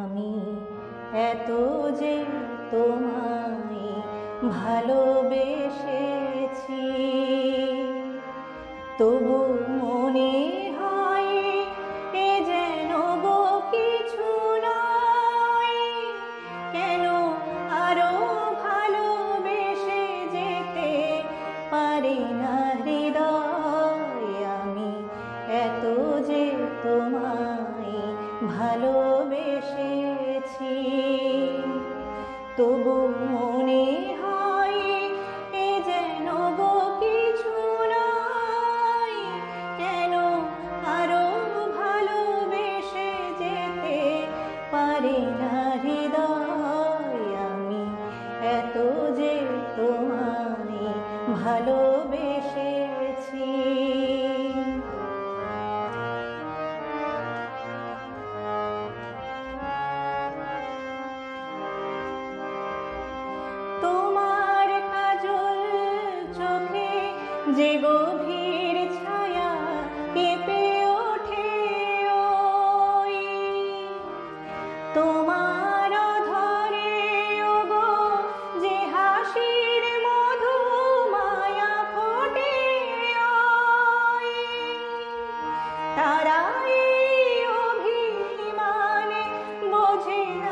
আমি এত যে তোমায় ভালোবেসেছি। তবু মনে হয় এ যেন গো কিছু কেন ভালোবেসে যেতে পারি না? ভালোবেসেছি। তবু মনে হয় এ যেন কিছু কেন ভালোবেসে যেতে পারি না হৃদয় আমি। এত যে তোমায় ভালোবেসেছি যে গভীর ছায়া কেঁপে ওঠে তোমার মায়া তারাই অভিমানে বোঝে না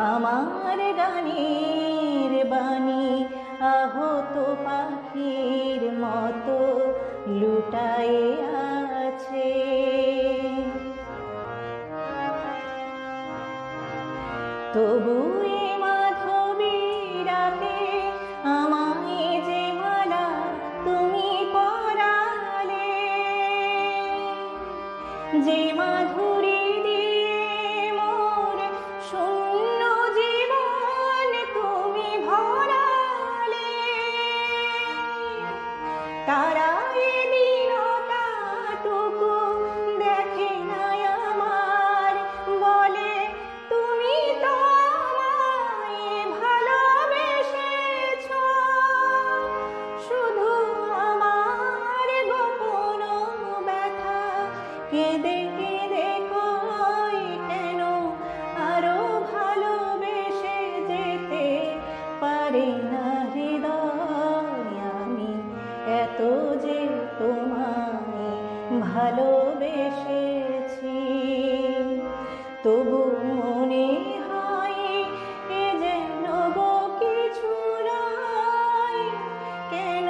আমার গানের বাণী আহত পাখির মতো লুটায়ে আছে। তবু রাতে তুমি পরালে। যে মাধুরী তারা যে তোমায় ভালোবেসেছি। তবু মনে হয় এ যেন কিছু নাই। কেন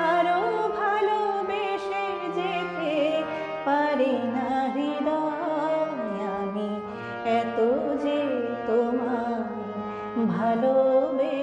আরও ভালোবেসে যেতে পারি না হৃদয় আমি? এত যে তোমায় ভালোবেসেছি।